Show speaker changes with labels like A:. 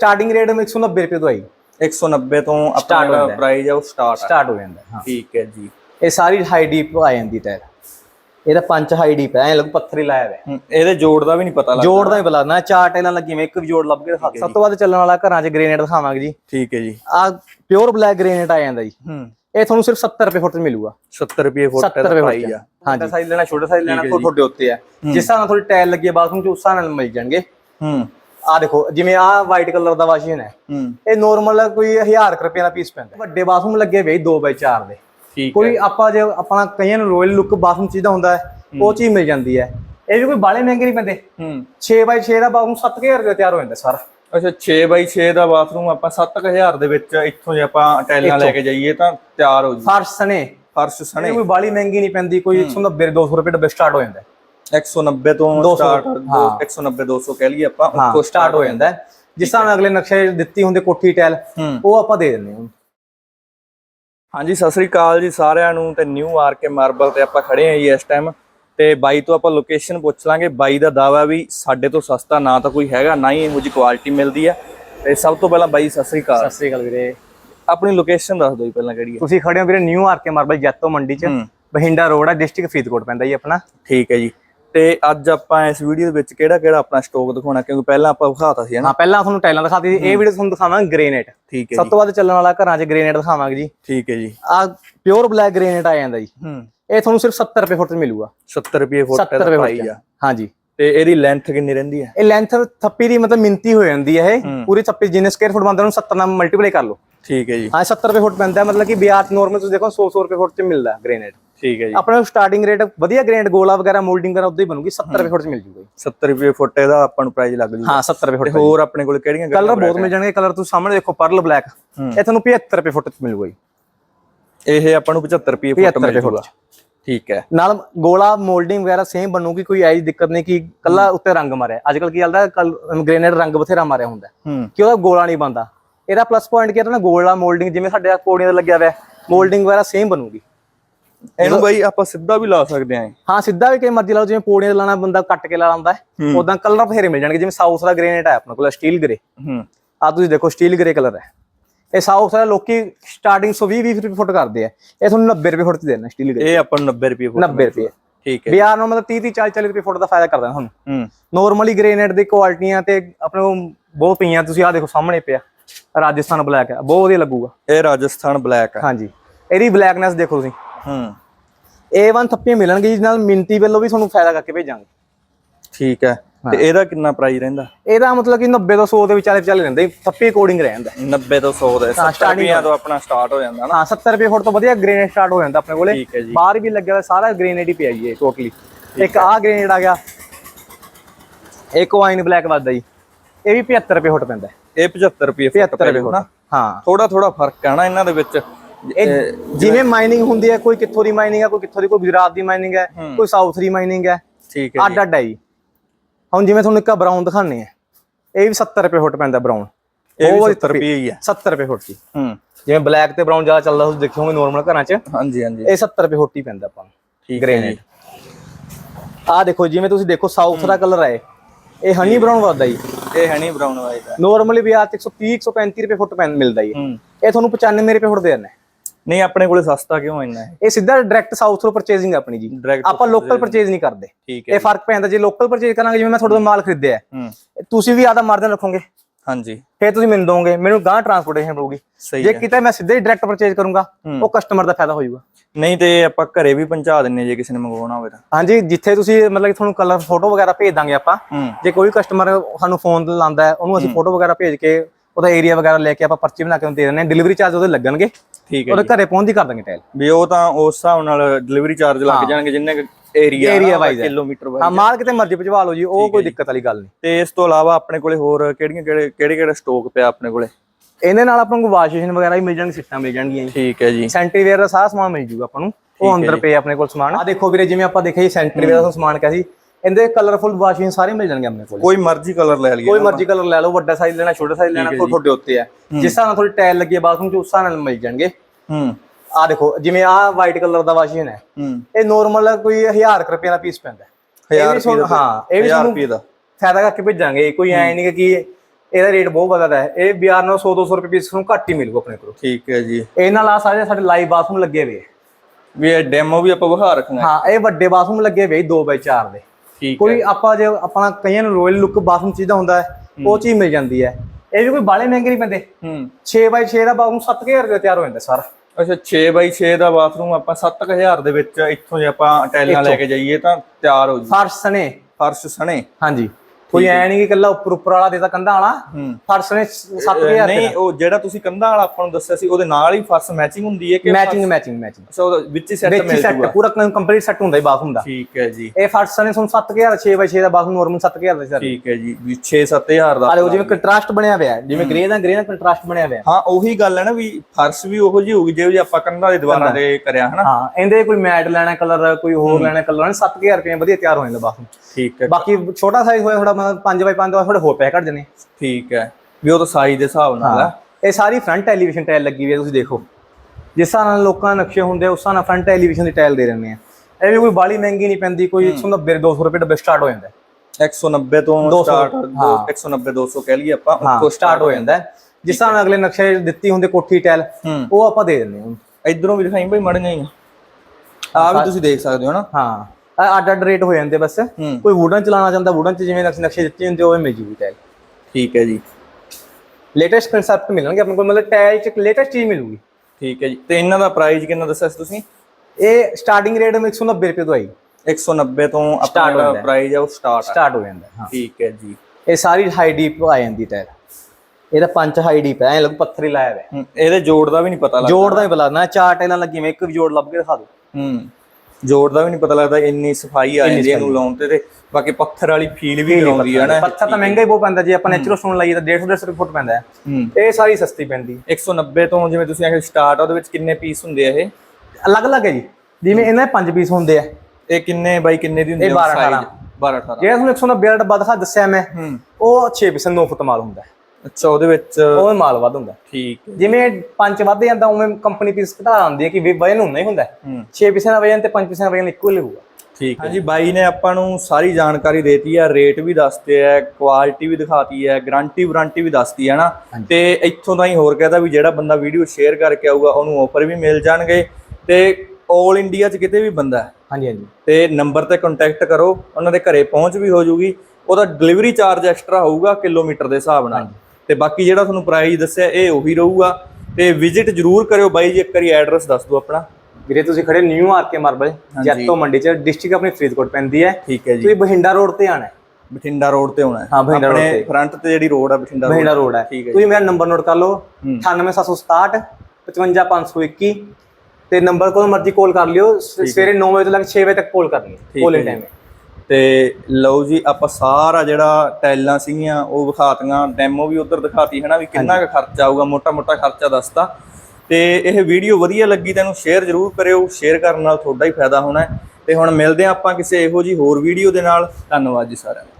A: Starting rate 190 ਰੁਪਏ ਤੋਂ ਆਈ
B: 190 ਤੋਂ
A: Start
B: ਆਪਣਾ। ਪ੍ਰਾਈਸ ਆ ਉਹ ਸਟਾਰਟ
A: ਸਟਾਰਟ ਹੋ ਜਾਂਦਾ ਹਾਂ
B: ਠੀਕ ਹੈ ਜੀ
A: ਇਹ ਸਾਰੀ ਹਾਈ ਡੀਪ ਆ ਜਾਂਦੀ ਟਾਇਰ ਇਹਦਾ ਪੰਜ ਹਾਈ ਡੀਪ ਐ ਲੱਗ ਪੱਥਰ ਹੀ ਲਾਇਆ ਹੋਇਆ ਹੈ।
B: ਇਹਦੇ ਜੋੜ ਦਾ ਵੀ ਨਹੀਂ ਪਤਾ ਲੱਗਦਾ
A: ਜੋੜ ਦਾ ਹੀ ਬਲਾ ਨਾ ਚਾਰ ਟਾਈਲਾਂ ਲੱਗੀਆਂ ਹੋਈਆਂ, ਇੱਕ ਵੀ ਜੋੜ ਲੱਭ ਕੇ ਦਿਖਾ ਸਭ ਤੋਂ ਵੱਧ ਚੱਲਣ ਵਾਲਾ ਘਰਾਂ 'ਚ ਗ੍ਰੇਨੇਡ ਦਿਖਾਵਾਂਗੇ ਜੀ
B: ਠੀਕ ਹੈ ਜੀ
A: ਆ ਪਿਓਰ ਬਲੈਕ ਗ੍ਰੇਨੇਡ ਆ ਜਾਂਦਾ ਜੀ
B: ਹੂੰ
A: ਇਹ ਤੁਹਾਨੂੰ ਸਿਰਫ 70 ਰੁਪਏ ਫੁੱਟ 'ਚ ਮਿਲੂਗਾ
B: 70 ਰੁਪਏ ਫੁੱਟ
A: 70
B: ਦਾ
A: ਰੁਪਏ ਫੁੱਟ
B: ਆ
A: ਹਾਂਜੀ ਸਾਈਜ਼ ਲੈਣਾ ਛੋਟਾ ਸਾਈਜ਼ ਲੈਣਾ ਤੁਹਾਡੇ ਉੱਤੇ ਹੈ ਜਿਸ ਹਿਸਾਬ ਨਾਲ ਤੁਹਾਡੀ ਟਾਇਲ ਲੱਗੀ ਬਾਥਰੂਮ 'ਚ ਉਸ ਹਿਸਾਬ ਨਾਲ ਮਿਲ ਜਾਣਗੇ
B: ਹੂੰ
A: ਆ ਦੇਖੋ ਜਿਵੇਂ ਆ ਵਾਈਟ ਕਲਰ ਦਾ ਵਾਸ਼ਿੰਗ ਹੈ। ਇਹ ਨਾਰਮਲ ਕੋਈ 1000 ਕੁ ਰੁਪਏ ਦਾ ਪੀਸ ਪੈਂਦਾ ਵੱਡੇ ਬਾਥਰੂਮ ਲੱਗੇ ਵੇ 2x4 ਦੇ।
B: ਠੀਕ
A: ਕੋਈ ਆਪਾਂ ਜੇ ਆਪਣਾ ਕਈਆਂ ਨੂੰ ਰਾਇਲ ਲੁੱਕ ਬਾਥਰੂਮ ਚਾਹੀਦਾ ਹੁੰਦਾ ਹੈ ਉਹ ਚੀਜ਼ ਮਿਲ ਜਾਂਦੀ ਹੈ। ਇਹ ਵੀ ਕੋਈ ਬਾਲੇ ਮਹਿੰਗੇ ਨਹੀਂ ਪੈਂਦੇ।
B: ਹੂੰ।
A: 6x6 ਦਾ ਬਾਥਰੂਮ 7000 ਰੁਪਏ ਤਿਆਰ ਹੋ ਜਾਂਦਾ ਸਾਰਾ।
B: ਅੱਛਾ 6 ਬਾਈ 6 ਦਾ ਬਾਥਰੂਮ ਆਪਾਂ 7000 ਦੇ ਵਿੱਚ ਇੱਥੋਂ ਜੇ ਆਪਾਂ ਟਾਈਲਾਂ ਲੈ ਕੇ ਜਾਈਏ ਤਾਂ ਤਿਆਰ ਹੋ ਜੂ।
A: ਫਰਸ਼ ਸਣੇ।
B: ਫਰਸ਼ ਸਣੇ।
A: ਕੋਈ ਬਾਲੀ ਮਹਿੰਗੀ ਨਹੀਂ ਪੈਂਦੀ ਕੋਈ 190 200 ਰੁਪਏ ਡੱਬੇ ਸਟਾਰਟ ਹੋ ਜਾਂਦਾ।
B: 190 ਤੋਂ
A: 200
B: ਸਟਾਰਟ
A: ਹਾਂ।
B: 190 200 ਕਹਿ ਲਈਏ ਆਪਾਂ ਉੱਥੋਂ
A: ਸਟਾਰਟ ਹੋ ਜਾਂਦਾ ਜਿਸ ਹਿਸਾਬ ਨਾਲ ਅਗਲੇ ਨਕਸ਼ੇ ਦਿੱਤੀ ਹੁੰਦੀ ਕੋਠੀ ਟਾਇਲ
B: ਹੂੰ।
A: ਉਹ ਆਪਾਂ ਦੇ ਦਿੰਦੇ ਹਾਂ।
B: ਹਾਂਜੀ ਸਤਿ ਸ੍ਰੀ ਅਕਾਲ ਜੀ ਸਾਰਿਆਂ ਨੂੰ ਤੇ ਨਿਊ ਆਰ ਕੇ ਮਾਰਬਲ ਤੇ ਆਪਾਂ ਖੜੇ ਆਂ ਜੀ ਇਸ ਟਾਈਮ ਤੇ ਬਾਈ ਤੋਂ ਆਪਾਂ ਲੋਕੇਸ਼ਨ ਪੁੱਛ ਲਾਂਗੇ। ਬਾਈ ਦਾ ਦਾਵਾ ਵੀ ਸਾਡੇ ਤੋਂ ਸਸਤਾ ਨਾ ਤਾਂ ਕੋਈ ਹੈਗਾ ਨਾ ਹੀ ਇਹੋ ਜਿਹੀ ਕੁਆਲਿਟੀ ਮਿਲਦੀ ਆ ਤੇ ਸਭ ਤੋਂ ਪਹਿਲਾਂ ਬਾਈ ਸਤਿ ਸ੍ਰੀ ਅਕਾਲ।
A: ਸਤਿ ਸ੍ਰੀ ਅਕਾਲ ਵੀਰੇ।
B: ਆਪਣੀ ਲੋਕੇਸ਼ਨ ਦੱਸ ਦਿਓ ਜੀ ਪਹਿਲਾਂ ਕਿਹੜੀ ਹੈ।
A: ਤੁਸੀਂ ਖੜੇ ਹੋ ਵੀਰੇ new RK marble Jaito Mandi ਚ। ਬਹਿੰਡਾ ਰੋਡ ਹੈ ਡਿਸਟ੍ਰਿਕਟ ਫਰੀਦਕੋਟ ਪੈਂਦਾ ਜੀ ਆਪਣਾ।
B: ਠੀਕ ਹੈ ਜੀ। ਤੇ ਅੱਜ ਆਪਾਂ ਇਸ ਵੀਡੀਓ ਦੇ ਵਿੱਚ ਕਿਹੜਾ ਕਿਹੜਾ ਆਪਣਾ ਸਟਾਕ ਦਿਖਾਉਣਾ? ਕਿਉਂਕਿ ਪਹਿਲਾਂ ਆਪਾਂ ਵਿਖਾਤਾ ਸੀ ਹਨਾ
A: ਹਾਂ ਪਹਿਲਾਂ ਤੁਹਾਨੂੰ ਟਾਈਲਾਂ ਦਿਖਾਤੀ ਸੀ ਇਹ ਵੀਡੀਓ ਤੁਹਾਨੂੰ ਦਿਖਾਵਾਂਗੇ ਗ੍ਰੇਨਾਈਟ
B: ਠੀਕ ਹੈ
A: ਸਭ ਤੋਂ ਵੱਧ ਚੱਲਣ ਵਾਲਾ ਘਰਾਂ 'ਚ ਗ੍ਰੇਨਾਈਟ ਦਿਖਾਵਾਂਗੇ ਜੀ।
B: ਠੀਕ ਹੈ ਜੀ।
A: ਆ ਪਿਓਰ ਬਲੈਕ ਗ੍ਰੇਨਾਈਟ ਆ ਜਾਂਦਾ ਜੀ।
B: ਹੂੰ।
A: ਇਹ ਤੁਹਾਨੂੰ ਸਿਰਫ 70 ਰੁਪਏ ਫੁੱਟ 'ਚ ਮਿਲੂਗਾ।
B: 70 ਰੁਪਏ ਫੁੱਟ
A: 70
B: ਦਾ
A: ਰੁਪਏ ਫੁੱਟ ਹਾਂਜੀ।
B: ਤੇ ਇਹਦੀ ਲੈਂਥ ਕਿੰਨੀ ਰਹਿੰਦੀ ਹੈ?
A: ਇਹ ਲੈਂਥ ਥੱਪੀ ਦੀ ਮਤਲਬ ਮਿੰਤੀ ਹੋ ਜਾਂਦੀ ਹੈ ਇਹ। ਪੂਰੀ ਥੱਪੀ ਜਿੰਨੇ ਸਕੁਅਰ ਫੁੱਟ ਬਣਦਾ ਉਹਨੂੰ 70 ਨਾਲ ਮਲਟੀਪਲਾਈ ਕਰ ਲਓ।
B: ਠੀਕ ਹੈ ਜੀ।
A: ਹਾਂ 70 ਰੁਪਏ ਫੁੱਟ ਪੈਂਦਾ ਮਤਲਬ ਕਿ ਬਾਜ਼ਾਰ 'ਚ ਨਾਰਮਲ ਤੁਸੀਂ ਦੇਖੋ 100 100 ਰੁਪਏ ਫੁੱਟ 'ਚ ਮਿਲਦਾ ਗ੍ਰੇਨਾਈਟ
B: ਠੀਕ ਹੈ ਜੀ।
A: ਆਪਣੇ ਸਟਾਰਟਿੰਗ ਰੇਟ ਵਧੀਆ ਗ੍ਰੇਨਾਈਟ ਗੋਲਾ ਵਗੈਰਾ ਮੋਲਡਿੰਗ ਵਗੈਰਾ ਉਦੋਂ ਹੀ ਬਣੂਗੀ 70 ਰੁਪਏ ਫੁੱਟ 'ਚ ਮਿਲ ਜੂਗਾ ਜੀ।
B: 70 ਰੁਪਏ ਫੁੱਟ ਇਹਦਾ ਆਪਾਂ ਨੂੰ ਪ੍ਰਾਈਸ ਲੱਗ ਜੂ
A: ਹਾਂ 70 ਰੁਪਏ
B: ਤੇ
A: ਫੁੱਟ
B: ਹੋਰ ਆਪਣੇ ਕੋਲ ਕਿਹੜੀਆਂ
A: ਕਲਰ ਬਹੁਤ ਮਿਲ ਜਾਣਗੇ ਕਲਰ ਤੁਸੀਂ ਸਾਹਮਣੇ ਦੇਖੋ ਪਰਲ ਬਲੈਕ ਇਹ ਤੁਹਾਨੂੰ 75 ਰੁਪਏ ਫੁੱਟ 'ਚ ਮਿਲੂਗਾ ਜੀ।
B: ਇਹ ਆਪਾਂ ਨੂੰ 75 ਰੁਪਏ ਫੁੱਟ
A: 75
B: ਮਿਲ ਜੂਗਾ। ਠੀਕ ਹੈ।
A: ਨਾਲ ਗੋਲਾ ਮੋਲਡਿੰਗ ਵਗੈਰਾ ਸੇਮ ਬਣੂਗੀ ਕੋਈ ਐਸੀ ਦਿੱਕਤ ਨਹੀਂ ਕਿ ਕੱਲਾ ਉੱਤੇ ਰੰਗ ਮਾਰਿਆ। ਅੱਜ ਕੱਲ ਕੀ ਚੱਲਦਾ ਕੱਲ ਗ੍ਰੇਨਾਈਟ ਰੰਗ ਬਥੇਰਾ ਮਾਰਿਆ ਹੁੰਦਾ ਕਿ ਉਹਦਾ ਗੋਲਾ ਨਹੀਂ ਬੰਦਾ ਇਹਦਾ ਪਲੱਸ ਪੁਆਇੰਟ ਕੀ ਹੈ ਨਾ ਗੋਲਾ ਮੋਲਡਿੰਗ ਜਿਵੇਂ ਸਾਡੇ ਆ ਕੋੜੀਆਂ ਦਾ ਲੱਗਿਆ ਹੋਇਆ ਮੋਲਡਿੰਗ ਵਗੈਰਾ ਸੇਮ ਬਣੂਗੀ।
B: ਇਹਨੂੰ ਬਾਈ ਆਪਾਂ ਸਿੱਧਾ ਵੀ ਲਾ ਸਕਦੇ ਆਂ
A: ਹਾਂ ਸਿੱਧਾ ਵੀ ਕਈ ਮਰਜ਼ੀ ਲਾਓ ਜਿਵੇਂ ਪੌੜੀਆਂ ਤੇ ਲਾਣਾ ਬੰਦਾ ਕੱਟ ਕੇ ਲਾ ਲਾਂਦਾ ਹੈ ਉਦਾਂ ਕਲਰ ਬਥੇਰੇ ਮਿਲ ਜਾਣਗੇ ਜਿਵੇਂ ਸਾਊਥ ਦਾ ਗ੍ਰੇਨਾਈਟ ਹੈ ਆਪਣੇ ਕੋਲ ਸਟੀਲ ਗ੍ਰੇ
B: ਹੂੰ।
A: ਆ ਤੁਸੀਂ ਦੇਖੋ ਸਟੀਲ ਗ੍ਰੇ ਕਲਰ ਹੈ। ਇਹ ਸਾਊਥ ਦਾ ਲੋਕੀ ਸਟਾਰਟਿੰਗ 120 20 ਰੁਪਏ ਫੁੱਟ ਕਰਦੇ ਆ। ਇਹ ਤੁਹਾਨੂੰ 90 ਰੁਪਏ ਫੁੱਟ ਤੇ ਦੇਣਾ ਸਟੀਲ ਗ੍ਰੇ
B: ਇਹ ਆਪਾਂ ਨੂੰ 90 ਰੁਪਏ ਫੁੱਟ
A: 90 ਰੁਪਏ।
B: ਠੀਕ ਹੈ।
A: ਬਿਆਰ ਨੂੰ ਮਤਲਬ 30 30 40 40 ਰੁਪਏ ਫੁੱਟ ਦਾ ਫਾਇਦਾ ਕਰਦਾ ਤੁਹਾਨੂੰ।
B: ਹੂੰ।
A: ਨਾਰਮਲੀ ਗ੍ਰੇਨਾਈਟ ਦੀ ਕੁਆਲਿਟੀਆਂ ਤੇ ਆਪਣੇ ਕੋਲ ਬਹੁਤ ਪਈਆਂ। ਤੁਸੀਂ ਆ ਦੇਖੋ ਸਾਹਮਣੇ ਪਿਆ। ਰਾਜਸਥਾਨ ਬਲੈਕ ਹੈ ਬਹੁਤ ਵਧੀਆ ਲੱਗੂਗਾ।
B: ਇਹ ਰਾਜਸਥਾਨ ਬਲੈਕ ਆ।
A: ਹਾਂਜੀ। ਇਹਦੀ ਬਲੈਕਨੈਸ ਦੇਖੋ ਤੁਸੀਂ।
B: ਹੂੰ।
A: A1 ਥੱਪੀਆਂ ਮਿਲਣਗੇ ਜਿਸ ਨਾਲ ਮਿੰਤੀ ਵੱਲੋਂ ਵੀ ਤੁਹਾਨੂੰ ਫਾਇਦਾ ਕਰਕੇ ਭੇਜਾਂਗੇ।
B: ਠੀਕ ਹੈ। ਤੇ ਇਹਦਾ ਕਿੰਨਾ ਪ੍ਰਾਈਸ ਰਹਿੰਦਾ?
A: ਇਹਦਾ ਮਤਲਬ ਕਿ 90 ਤੋਂ 100 ਦੇ ਵਿਚਾਲੇ ਵਿਚਾਲੇ ਰਹਿੰਦਾ ਥੱਪੀ ਅਕੋਰਡਿੰਗ ਰਹਿ ਜਾਂਦਾ
B: 90 ਤੋਂ 100 ਦੇ 70
A: starting
B: ਰੁਪਈਆਂ ਤੋਂ ਆਪਣਾ ਸਟਾਰਟ ਹੋ ਜਾਂਦਾ ਨਾ।
A: ਹਾਂ 70 ਰੁਪਏ ਫੁੱਟ ਤੋਂ ਵਧੀਆ ਗ੍ਰੇਨਾਈਟ ਸਟਾਰਟ ਹੋ ਜਾਂਦਾ ਆਪਣੇ ਕੋਲੇ। ਬਾਹਰ ਵੀ ਲੱਗਿਆ ਹੋਇਆ ਸਾਰਾ ਗ੍ਰੇਨਾਈਟ ਹੀ ਪਿਆ ਜੀ ਟੋਟਲੀ ਇੱਕ ਆਹ ਗ੍ਰੇਨਾਈਟ ਆ ਗਿਆ ਇੱਕ ਵਾਈਨ ਬਲੈਕ ਵੱਧਦਾ ਜੀ। ਇਹ ਵੀ 75 ਰੁਪਏ ਫੁੱਟ ਪੈਂਦਾ।
B: ਇਹ 75 ਰੁਪਏ ਫੁੱਟ
A: 75 ਰੁਪਏ ਫੁੱਟ ਹਾਂ।
B: ਥੋੜਾ ਥੋੜਾ ਫ਼ਰਕ ਹੈ ਨਾ ਇਹਨਾਂ ਦੇ ਵਿੱਚ।
A: ਜਿਵੇਂ ਮਾਈਨਿੰਗ ਹੁੰਦੀ ਹੈ ਕੋਈ ਕਿੱਥੋਂ ਦੀ ਮਾਈਨਿੰਗ ਹੈ ਕੋਈ ਕਿੱਥੋਂ ਦੀ ਕੋਈ ਗੁਜਰਾਤ ਦੀ ਮਾਈਨਿੰਗ ਹੈ ਕੋਈ ਸਾਊਥ ਦੀ ਮਾਈਨਿੰਗ ਹੈ।
B: ਠੀਕ ਹੈ
A: ਅੱਡ ਅੱਡ ਹੈ ਜੀ। ਹੁਣ ਜਿਵੇਂ ਤੁਹਾਨੂੰ ਇੱਕ ਬਰਾਊਨ ਦਿਖਾਣੇ ਆ ਇਹ ਵੀ 70 ਰੁਪਏ ਫੁੱਟ ਪੈਂਦਾ ਬਰਾਊਨ
B: ਇਹ ਵੀ 70 ਰੁਪਏ ਹੀ ਹੈ
A: 70 ਰੁਪਏ ਫੁੱਟ ਜੀ
B: ਹੂੰ।
A: ਜਿਵੇਂ ਬਲੈਕ ਤੇ ਬਰਾਊਨ ਜ਼ਿਆਦਾ ਚੱਲਦਾ ਤੁਸੀਂ ਦੇਖੋਗੇ ਨਾਰਮਲ ਘਰਾਂ 'ਚ।
B: ਹਾਂਜੀ ਹਾਂਜੀ।
A: ਇਹ 70 ਰੁਪਏ ਫੁੱਟ ਹੀ ਪੈਂਦਾ ਆਪਾਂ ਨੂੰ।
B: ਠੀਕ ਹੈ
A: ਗ੍ਰੇਨਾਈਟ ਆਹ ਦੇਖੋ ਜਿਵੇਂ ਤੁਸੀਂ ਦੇਖੋ ਸਾਊਥ ਦਾ ਕਲਰ ਹੈ ਇਹ। ਹਨੀ ਬਰਾਊਨ ਵੱਧਦਾ ਜੀ।
B: ਇਹ ਹਨੀ ਬਰਾਊਨ ਹੈ
A: ਨਾਰਮਲੀ ਬਾਜ਼ਾਰ 'ਚ 130 135 ਰੁਪਏ ਫੁੱਟ ਪੈਂ ਮਿਲਦਾ ਜੀ।
B: ਹੂੰ।
A: ਇਹ ਤੁਹਾਨੂੰ 95 ਰੁਪਏ ਫੁੱਟ ਦੇ ਦਿੰਦੇ।
B: ਨਹੀਂ ਆਪਣੇ ਕੋਲੇ ਸਸਤਾ ਕਿਉਂ ਇੰਨਾ ਹੈ?
A: ਇਹ ਸਿੱਧਾ ਡਾਇਰੈਕਟ ਸਾਊਥ ਤੋਂ ਪਰਚੇਜ਼ਿੰਗ ਆਪਣੀ ਜੀ।
B: Direct
A: ਆਪਾਂ ਲੋਕਲ ਪਰਚੇਜ਼ ਨਹੀਂ ਕਰਦੇ।
B: ਠੀਕ ਹੈ
A: ਇਹ ਫ਼ਰਕ ਪੈਂਦਾ ਜੇ ਲੋਕਲ ਪਰਚੇਜ਼ ਕਰਾਂਗੇ ਜਿਵੇਂ ਮੈਂ ਤੁਹਾਡੇ ਤੋਂ ਮਾਲ ਖਰੀਦਿਆ ਹੈ,
B: ਹੂੰ।
A: ਤੁਸੀਂ ਵੀ ਆਦਾ ਮਾਰਜਨ ਰੱਖੋਗੇ?
B: ਹਾਂਜੀ।
A: ਫਿਰ ਤੁਸੀਂ ਮੈਨੂੰ ਦੋਗੇ ਮੈਨੂੰ ਗਾਂ ਟਰਾਂਸਪੋਰਟੇਸ਼ਨ ਪਊਗੀ।
B: ਸਹੀ
A: ਜੇ ਕਿਤੇ ਮੈਂ ਸਿੱਧਾ ਹੀ ਡਾਇਰੈਕਟ ਪਰਚੇਜ਼ ਕਰੂੰਗਾ ਉਹ ਕਸਟਮਰ ਦਾ ਫਾਇਦਾ ਹੋ ਜਾਊਗਾ
B: ਨਹੀਂ ਤੇ ਆਪਾਂ ਘਰੇ ਵੀ ਪਹੁੰਚਾ ਦਿੰਨੇ ਜੇ ਕਿਸੇ ਨੇ ਮੰਗਵਾਉਣਾ ਹੋਵੇ ਤਾਂ।
A: ਹਾਂਜੀ ਜਿੱਥੇ ਤੁਸੀਂ ਮਤਲਬ ਕਿ ਤੁਹਾਨੂੰ ਕਲਰ ਫੋਟੋ ਵਗੈਰਾ ਭੇਜ ਦਾਂਗੇ ਆਪਾਂ।
B: ਹੂੰ।
A: ਜੇ ਕੋਈ ਕਸਟਮਰ ਸਾਨੂੰ ਫੋਨ ਲਾਉਂਦਾ ਹੈ ਉਹਨੂੰ ਅਸੀਂ ਫੋਟੋ ਵਗੈਰਾ ਭੇਜ ਕੇ ਉਹਦਾ ਏਰੀਆ ਵਗੈਰਾ ਲੈ ਕੇ ਆਪਾਂ ਪਰਚੀ ਬਣਾ ਕੇ ਉਹਨੂੰ ਦੇ ਦਿੰਦੇ ਹਾਂ ਡਿਲੀਵਰੀ ਚਾਰਜ ਉਹਦੇ ਲੱਗਣਗੇ।
B: ਠੀਕ ਹੈ
A: ਉਹਦੇ ਘਰੇ ਪਹੁੰਚਦੀ ਕਰ ਦਾਂਗੇ ਟਾਈਲ
B: ਵੀ ਉਹ ਤਾਂ ਉਸ ਹਿਸਾਬ ਨਾਲ ਡਿਲੀਵਰੀ ਚਾਰਜ ਲੱਗ ਜਾਣਗੇ ਜਿੰਨੇ ਏਰੀਆ
A: wise ਹੈ।
B: ਕਿਲੋਮੀਟਰ ਵਾਈਜ਼
A: ਹਾਂ ਮਾਲ ਕਿਤੇ ਮਰਜ਼ੀ ਭਜਵਾ ਲਓ ਜੀ ਉਹ ਕੋਈ ਦਿੱਕਤ ਵਾਲੀ ਗੱਲ ਨਹੀਂ।
B: ਤੇ ਇਸ ਤੋਂ ਇਲਾਵਾ ਆਪਣੇ ਕੋਲੇ ਹੋਰ ਕਿਹੜੀਆਂ ਕਿਹੜੇ ਕਿਹੜੇ ਕਿਹੜੇ ਸਟਾਕ ਪਿਆ ਆਪਣੇ ਕੋਲੇ?
A: ਇਹਦੇ ਨਾਲ ਆਪਾਂ ਨੂੰ ਵਾਸ਼ੇਸ਼ਨ ਵਗੈਰਾ ਵੀ ਮਿਲ ਜਾਣਗੇ ਸਿੱਟਾਂ ਮਿਲ ਜਾਣਗੀਆਂ ਜੀ।
B: ਠੀਕ ਹੈ ਜੀ।
A: ਸੈਂਟਰੀ ਵੇਅਰ ਦਾ ਸਾਰਾ ਸਮਾਨ ਮਿਲ ਜੂਗਾ ਆਪਾਂ ਨੂੰ। ਉਹ ਅੰਦਰ ਪਏ ਆਪਣੇ ਕੋਲ ਸਮਾਨ। ਆ ਦੇਖੋ ਵੀਰੇ ਜਿਵੇਂ ਆਪਾਂ ਦੇਖਿਆ ਜੀ ਸੈਂਟਰੀ ਵੇਅਰ ਦਾ ਸਮਾਨ ਕਿਹਾ ਸੀ ਇਹਦੇ ਕਲਰਫੁਲ ਵਾਸ਼ਿੰਗ ਸਾਰੇ ਮਿਲ ਜਾਣਗੇ ਆਪਣੇ ਕੋਲ।
B: ਕੋਈ ਮਰਜ਼ੀ ਕਲਰ ਲੈ ਲਈਏ
A: ਕੋਈ ਮਰਜ਼ੀ ਕਲਰ ਲੈ ਲਓ ਵੱਡਾ ਸਾਈਜ਼ ਲੈਣਾ ਛੋਟਾ ਸਾਈਜ਼ ਲੈਣਾ ਉਹ ਤੁਹਾਡੇ ਉੱਤੇ ਹੈ। ਜਿਸ ਹਿਸਾਬ ਨਾਲ ਤੁਹਾਡੀ ਟਾਇਲ ਲੱਗੀ ਹੈ ਬਾਥਰੂਮ 'ਚ ਉਸ ਹਿਸਾਬ ਨਾਲ ਮਿਲ ਜਾਣਗੇ।
B: ਹੂੰ।
A: ਆ ਦੇਖੋ ਜਿਵੇਂ ਆ ਵਾਈਟ ਕਲਰ ਦਾ ਵਾਸ਼ਿੰਗ ਹੈ। ਇਹ ਨਾਰਮਲ ਕੋਈ 1000 ਰੁਪਏ ਦਾ ਪੀਸ ਪੈਂਦਾ ਹੈ। ਇਹ
B: 1000
A: ਵੀ ਤੁਹਾਨੂੰ-
B: ਰੁਪਏ ਦਾ
A: ਹਾਂ ਇਹ ਵੀ
B: 1000
A: ਤੁਹਾਨੂੰ
B: ਰੁਪਏ ਦਾ।
A: ਫਾਇਦਾ ਕਰਕੇ ਭੇਜਾਂਗੇ। ਕੋਈ ਐ ਨਹੀਂ ਕਿ ਇਹਦਾ ਰੇਟ ਬਹੁਤ ਵਧਦਾ ਹੈ। ਇਹ ਬਾਜ਼ਾਰ ਨਾਲੋਂ 100 200 ਰੁਪਏ ਪੀਸ ਨੂੰ ਘੱਟ ਹੀ ਮਿਲੂਗਾ ਆਪਣੇ ਕੋਲ।
B: ਠੀਕ ਹੈ ਜੀ।
A: ਇਹ ਨਾਲ ਆ ਸਾਰੇ ਸਾਡੇ ਲਾਈਵ ਬਾਥਰੂਮ ਲੱਗੇ ਹੋਏ।
B: ਵੀ ਇਹ ਡੈਮੋ ਵੀ ਆਪਾਂ ਵਿਖਾ ਰੱਖਣਾ ਹੈ।
A: ਇਹ ਵੱਡੇ ਬਾਥਰੂਮ ਲੱਗੇ ਹੋਏ 2 ਬਾਈ 4 ਦੇ। ਕੋਈ ਆਪਾਂ ਜੇ ਆਪਣਾ ਕਈਆਂ ਨੂੰ ਰੋਇਲ ਲੁੱਕ ਬਾਥਰੂਮ ਚਾਹੀਦਾ ਹੁੰਦਾ ਹੈ ਉਹ ਚੀਜ਼ ਮਿਲ ਜਾਂਦੀ ਹੈ। ਇਹ ਵੀ ਕੋਈ ਬਾਲੇ ਮਹਿੰਗੇ ਨਹੀਂ ਪੈਂਦੇ।
B: ਹੂੰ।
A: 6 ਬਾਈ 6 ਦਾ ਬਾਥਰੂਮ 7000 ਰੁਪਏ ਤਿਆਰ ਹੋ ਜਾਂਦਾ ਸਾਰਾ।
B: ਅੱਛਾ 6 ਬਾਈ 6 ਦਾ ਬਾਥਰੂਮ ਆਪਾਂ 7000 ਦੇ ਵਿੱਚ ਇੱਥੋਂ ਜੇ ਆਪਾਂ ਟੈਲਾਂ ਲੈ ਕੇ ਜਾਈਏ ਤਾਂ ਤਿਆਰ ਹੋ ਜੂ।
A: ਫਰਸ਼ ਸਣੇ।
B: ਫਰਸ਼ ਸਣੇ।
A: ਹਾਂਜੀ। ਕੋਈ ਐ ਨਹੀਂ ਕਿ ਇਕੱਲਾ ਉੱਪਰ ਉੱਪਰ ਵਾਲਾ ਦੇਤਾ ਕੰਧਾਂ ਵਾਲਾ ਫਰਸ਼ ਨੇ 7000
B: ਨਹੀਂ ਉਹ ਜਿਹੜਾ ਤੁਸੀਂ ਕੰਧਾਂ ਵਾਲਾ ਆਪਾਂ ਨੂੰ ਦੱਸਿਆ ਸੀ ਉਹਦੇ ਨਾਲ ਹੀ ਫਰਸ਼ ਮੈਚਿੰਗ ਹੁੰਦੀ ਹੈ ਕਿ
A: ਮੈਚਿੰਗ ਮੈਚਿੰਗ ਮੈਚਿੰਗ
B: ਉਹਦਾ ਵਿੱਚ ਹੀ ਸੈੱਟ ਮਿਲ
A: ਸੈੱਟ
B: ਜੂਗਾ।
A: ਪੂਰਾ ਕੰਪਲੀਟ ਸੈੱਟ ਹੁੰਦਾ ਹੈ ਬਾਥਰੂਮ ਦਾ।
B: ਠੀਕ ਹੈ ਜੀ।
A: ਇਹ ਫਰਸ਼ ਸਣੇ ਤੁਹਾਨੂੰ 7000 6 ਬਾਈ 6 ਦਾ ਬਾਥਰੂਮ ਨਾਰਮਲ 7000 ਦਾ ਸਰ
B: ਠੀਕ ਹੈ ਜੀ ਵੀ 6-7000 ਦਾ
A: ਆਲੇ ਉਹ ਜਿਵੇਂ ਕੰਟਰਾਸਟ ਬਣਿਆ ਹੋਇਆ ਜਿਵੇਂ ਗ੍ਰੇ ਦਾ ਗ੍ਰੇ ਦਾ ਕੰਟਰਾਸਟ ਬਣਿਆ ਹੋਇਆ ਹੈ।
B: ਉਹੀ ਗੱਲ ਹੈ ਨਾ ਵੀ ਫਰਸ਼ ਵੀ ਉਹੋ ਜਿਹੀ ਹੋਊਗੀ ਜਿਹੋ ਆਪਾਂ ਕੰਧਾਂ ਦੇ ਦੀਵਾਰਾਂ ਤੇ ਕਰਿਆ ਹਨਾ?
A: ਹਾਂ ਇਹਦੇ ਕੋਈ ਮੈਟ ਲੈਣਾ ਕਲਰ ਕੋਈ ਹੋਰ ਲੈਣਾ ਕਲਰ ਲੈਣਾ 7000 ਰੁਪਏ ਵਧੀਆ ਤਿਆਰ ਹੋ ਜਾਂਦਾ ਬਾਥਰੂਮ
B: ਠੀਕ ਹੈ।
A: ਬਾਕੀ ਛੋਟਾ ਸਾਈਜ਼ ਹੋਇਆ ਥੋੜਾ ਮਤਲਬ 5 ਬਾਈ 5 ਦਾ ਥੋੜੇ ਹੋਰ ਪੈਸੇ ਘੱਟ ਜਣੇ
B: ਠੀਕ ਹੈ। ਵੀ ਉਹ ਤਾਂ ਸਾਈਜ਼ ਦੇ ਹਿਸਾਬ ਨਾਲ ਹੈ।
A: ਇਹ ਸਾਰੀ ਫਰੰਟ ਐਲੀਵੇਸ਼ਨ ਟਾਇਲ ਲੱਗੀ ਹੋਈ ਹੈ ਤੁਸੀਂ ਦੇਖੋ। ਜਿਸ ਹਿਸਾਬ ਨਾਲ ਲੋਕਾਂ ਦੇ ਨਕਸ਼ੇ ਹੁੰਦੇ ਉਸ ਹਿਸਾਬ ਨਾਲ ਫਰੰਟ ਐਲੀਵੇਸ਼ਨ ਦੀ ਟਾਇਲ ਦੇ ਦਿੰਦੇ ਆ। ਇਹ ਵੀ ਕੋਈ ਬਾਲੀ ਮਹਿੰਗੀ ਨਹੀਂ ਪੈਂਦੀ ਕੋਈ 190 200 ਰੁਪਏ ਡੱਬੇ ਸਟਾਰਟ ਹੋ ਜਾਂਦਾ ਹੈ।
B: 190 ਤੋਂ
A: 200
B: ਸਟਾਰਟ
A: ਹਾਂ।
B: 190 200 ਕਹਿ ਲਈਏ ਆਪਾਂ ਉੱਥੋਂ
A: ਸਟਾਰਟ ਹੋ ਜਾਂਦਾ। ਜਿਸ ਹਿਸਾਬ ਨਾਲ ਅਗਲੇ ਨਕਸ਼ੇ ਦਿੱਤੀ ਹੁੰਦੀ ਕੋਠੀ ਟਾਇਲ ਉਹ ਆਪਾਂ ਦੇ ਦਿੰਦੇ ਹਾਂ।
B: ਇਧਰੋਂ ਵੀ ਦਿਖਾਈ ਬਈ ਮੜੀਆਂ ਹੀ ਆ। ਵੀ ਤੁਸੀਂ ਦੇਖ ਸਕਦੇ ਹੋ ਨਾ।
A: ਹਾਂ। ਅੱਡ ਅੱਡ ਰੇਟ ਹੋ ਜਾਂਦੇ ਬਸ। ਕੋਈ ਵੁਡਨ ਚਲਾਉਣਾ ਚਾਹੁੰਦਾ ਵੁਡਨ ਚ ਜਿਵੇਂ ਨਕਸ਼ੇ ਦਿੱਤੇ ਹੁੰਦੇ ਉਹ ਮਿਲ ਜੂਗੀ ਟਾਇਲ
B: ਠੀਕ ਹੈ ਜੀ।
A: ਲੇਟੈਸਟ ਕਨਸੈਪਟ ਮਿਲਣਗੇ ਆਪਣੇ ਕੋਲ ਮਤਲਬ ਟਾਇਲ ਚ ਲੇਟੈਸਟ ਚੀਜ਼ ਮਿਲੂਗੀ।
B: ਠੀਕ ਹੈ ਜੀ। ਤੇ ਇਹਨਾਂ ਦਾ ਪ੍ਰਾਈਸ ਕਿੰਨਾ ਦੱਸਿਆ ਸੀ ਤੁਸੀਂ?
A: ਇਹ ਸਟਾਰਟਿੰਗ ਰੇਟ 190 ਰੁਪਏ ਤੋਂ ਆਈ।
B: 190 ਤੋਂ ਆਪਣਾ। ਪ੍ਰਾਈਸ ਆ ਉਹ ਸਟਾਰਟ
A: ਸਟਾਰਟ ਹੋ ਜਾਂਦਾ ਹੈ,
B: ਠੀਕ ਹੈ ਜੀ।
A: ਇਹ ਸਾਰੀ ਹਾਈ ਡੀਪ ਆ ਜਾਂਦੀ ਟਾਇਲ ਇਹਦਾ ਪੰਜ ਹਾਈ ਡੀਪ ਐ ਲੱਗ ਪੱਥਰ ਹੀ ਲਾਇਆ ਹੋਇਆ।
B: ਇਹਦੇ ਜੋੜ ਦਾ ਵੀ ਨਹੀਂ ਪਤਾ ਲੱਗਦਾ।
A: ਜੋੜ ਦਾ ਹੀ ਬਲਾ ਨਾ ਚਾਰ ਟਾਈਲਾਂ ਲੱਗੀਆਂ ਇੱਕ ਵੀ ਜੋੜ ਲੱਭ ਕੇ ਦਿਖਾ ਦੋ
B: ਹੂੰ। ਜੋੜ ਦਾ ਵੀ ਨਹੀਂ ਪਤਾ ਲੱਗਦਾ ਇੰਨੀ ਸਫ਼ਾਈ ਆ ਜਾਂਦੀ ਹੈ ਇਹਨੂੰ ਲਾਉਣ ਤੇ ਤੇ ਬਾਕੀ ਪੱਥਰ ਵਾਲੀ ਫੀਲ ਵੀ ਆਉਂਦੀ ਹੈ ਨਾ
A: ਪੱਥਰ ਤਾਂ ਮਹਿੰਗਾ ਹੀ ਬਹੁਤ ਪੈਂਦਾ ਜੇ ਆਪਾਂ ਨੈਚੁਰਲ ਸਟੋਨ ਲਾਈਏ ਤਾਂ 150 150 ਫੁੱਟ ਪੈਂਦਾ ਹੈ।
B: ਹੂੰ।
A: ਇਹ ਸਾਰੀ ਸਸਤੀ ਪੈਂਦੀ।
B: 190 ਤੋਂ ਜਿਵੇਂ ਤੁਸੀਂ ਆਖਿਆ ਸਟਾਰਟ ਆ ਉਹਦੇ ਵਿੱਚ ਕਿੰਨੇ ਪੀਸ ਹੁੰਦੇ ਆ ਇਹ?
A: ਅਲੱਗ-ਅਲੱਗ ਹੈ ਜੀ। ਜਿਵੇਂ ਇਹਨਾਂ ਦੇ ਪੰਜ ਪੀਸ ਹੁੰਦੇ ਆ।
B: ਇਹ ਕਿੰਨੇ ਬਾਈ ਕਿੰਨੇ ਦੀ ਹੁੰਦੀ
A: ਇਹ 12 18
B: 12 18
A: ਜਿਹੜਾ ਤੁਹਾਨੂੰ 190 ਵਾਲਾ ਡੱਬਾ ਦਿਖਾ ਦੱਸਿਆ ਮੈਂ
B: ਹੂੰ।
A: ਉਹ 6 ਪੀਸ 9 ਫੁੱਟ ਮਾਲ ਹੁੰਦਾ ਹੈ।
B: ਅੱਛਾ ਉਹਦੇ ਵਿੱਚ
A: ਉਹ ਮਾਲ ਵੱਧ ਹੁੰਦਾ। ਹੈ।
B: ਠੀਕ ਹੈ।
A: ਜਿਵੇਂ ਪੰਜ ਵੱਧ ਜਾਂਦਾ ਉਵੇਂ ਕੰਪਨੀ ਪੀਸ ਘਟਾ ਆਉਂਦੀ ਹੈ ਕਿ ਵੀ ਵਜਨ ਹੁੰਦਾ ਹੀ ਹੁੰਦਾ
B: ਹੂੰ।
A: 6 ਪੀਸਾਂ ਦਾ ਵਜਨ ਤੇ 5 ਪੀਸਾਂ ਦਾ ਵਜਨ ਇੱਕੋ ਹੀ ਹੋਊਗਾ
B: ਠੀਕ ਹਾਂਜੀ ਬਾਈ ਨੇ ਆਪਾਂ ਨੂੰ ਸਾਰੀ ਜਾਣਕਾਰੀ ਦੇਤੀ ਆ ਰੇਟ ਵੀ ਦੱਸਤੇ ਆ ਕੁਆਲਿਟੀ ਵੀ ਦਿਖਾਤੀ ਹੈ ਗਾਰੰਟੀ ਵਾਰੰਟੀ ਵੀ ਦੱਸਤੀ ਹੈ ਨਾ ਤੇ ਇੱਥੋਂ ਦਾ ਹੀ ਹੋਰ ਕਹਦਾ ਵੀ ਜਿਹੜਾ ਬੰਦਾ ਵੀਡੀਓ ਸ਼ੇਅਰ ਕਰਕੇ ਆਊਗਾ ਉਹਨੂੰ ਆਫਰ ਵੀ ਮਿਲ ਜਾਣਗੇ। ਤੇ 올 ਇੰਡੀਆ 'ਚ ਕਿਤੇ ਵੀ ਬੰਦਾ ਹੈ।
A: ਹਾਂਜੀ ਹਾਂਜੀ।
B: ਤੇ ਨੰਬਰ ਤੇ ਕੰਟੈਕਟ ਕਰੋ ਉਹਨਾਂ ਦੇ ਘਰੇ ਪਹੁੰਚ ਵੀ ਹੋ ਜੂਗੀ। ਉਹਦਾ ਡਿਲੀਵਰੀ ਚਾਰਜ ਐਕਸਟਰਾ ਹੋਊਗਾ ਕਿਲੋਮੀਟਰ ਦੇ ਹਿਸਾਬ ਨਾਲ। ਤੇ ਬਾਕੀ ਜਿਹੜਾ ਤੁਹਾਨੂੰ ਪ੍ਰਾਈਸ ਦੱਸਿਆ ਇਹ ਉਹੀ ਰਹੂਗਾ ਤੇ ਵਿਜ਼ਿਟ ਜਰੂਰ ਕਰਿਓ ਬਾਈ ਜੀ ਇੱਕ ਵਾਰੀ ਐਡਰੈਸ ਦੱਸ ਦਿਓ ਆਪਣਾ।
A: ਵੀਰੇ ਤੁਸੀਂ ਖੜੇ new R K marble Jaito Mandi ਚ ਡਿਸਟ੍ਰਿਕਟ ਆਪਣੀ ਫਰੀਦਕੋਟ ਪੈਂਦੀ ਹੈ।
B: ਠੀਕ ਹੈ ਜੀ।
A: ਤੁਸੀਂ ਬਠਿੰਡਾ ਰੋਡ ਤੇ ਆਣਾ
B: ਬਠਿੰਡਾ ਰੋਡ ਤੇ ਆਉਣਾ ਹੈ।
A: ਹਾਂ, ਬਠਿੰਡਾ
B: ਆਪਣੇ
A: ਤੇ।
B: ਫਰੰਟ ਤੇ ਜਿਹੜੀ ਰੋਡ ਆ ਬਠਿੰਡਾ road,
A: ਬਠਿੰਡਾ ਰੋਡ ਹੈ।
B: ਠੀਕ ਹੈ
A: ਤੁਸੀਂ ਮੇਰਾ ਨੰਬਰ ਨੋਟ ਕਰ ਲਓ 98767 55521 ਤੇ ਨੰਬਰ ਕੋਲ ਮਰਜ਼ੀ ਕਾਲ ਕਰ ਲਿਓ ਸਵੇਰੇ 9 ਵਜੇ ਤੋਂ ਲੈ ਕੇ 6 ਵਜੇ ਤੱਕ ਕਾਲ ਕਰਨੀ ਹੈ
B: ਹੈ
A: ਟਾਈਮ ਹੈ।
B: ਤੇ ਲਓ ਜੀ ਆਪਾਂ ਸਾਰਾ ਜਿਹੜਾ ਟੈਲਾਂ ਸੀਗੀਆਂ ਉਹ ਵਿਖਾਤੀਆਂ। ਡੈਮੋ ਵੀ ਉਧਰ ਦਿਖਾਤੀ ਹੈ ਨਾ ਵੀ ਕਿੰਨਾ ਕੁ ਖਰਚਾ ਆਊਗਾ ਮੋਟਾ ਮੋਟਾ ਖਰਚਾ ਦੱਸਤਾ। ਤੇ ਇਹ ਵੀਡੀਓ ਵਧੀਆ ਲੱਗੀ ਤੈਨੂੰ ਸ਼ੇਅਰ ਜ਼ਰੂਰ ਕਰਿਓ। ਸ਼ੇਅਰ ਕਰਨ ਨਾਲ ਤੁਹਾਡਾ ਹੀ ਫਾਇਦਾ ਹੋਣਾ ਤੇ ਹੁਣ ਮਿਲਦੇ ਆਪਾਂ ਕਿਸੇ ਇਹੋ ਜੀ ਹੋਰ ਵੀਡੀਓ ਦੇ ਨਾਲ। ਧੰਨਵਾਦ ਜੀ ਸਾਰਿਆਂ ਦਾ।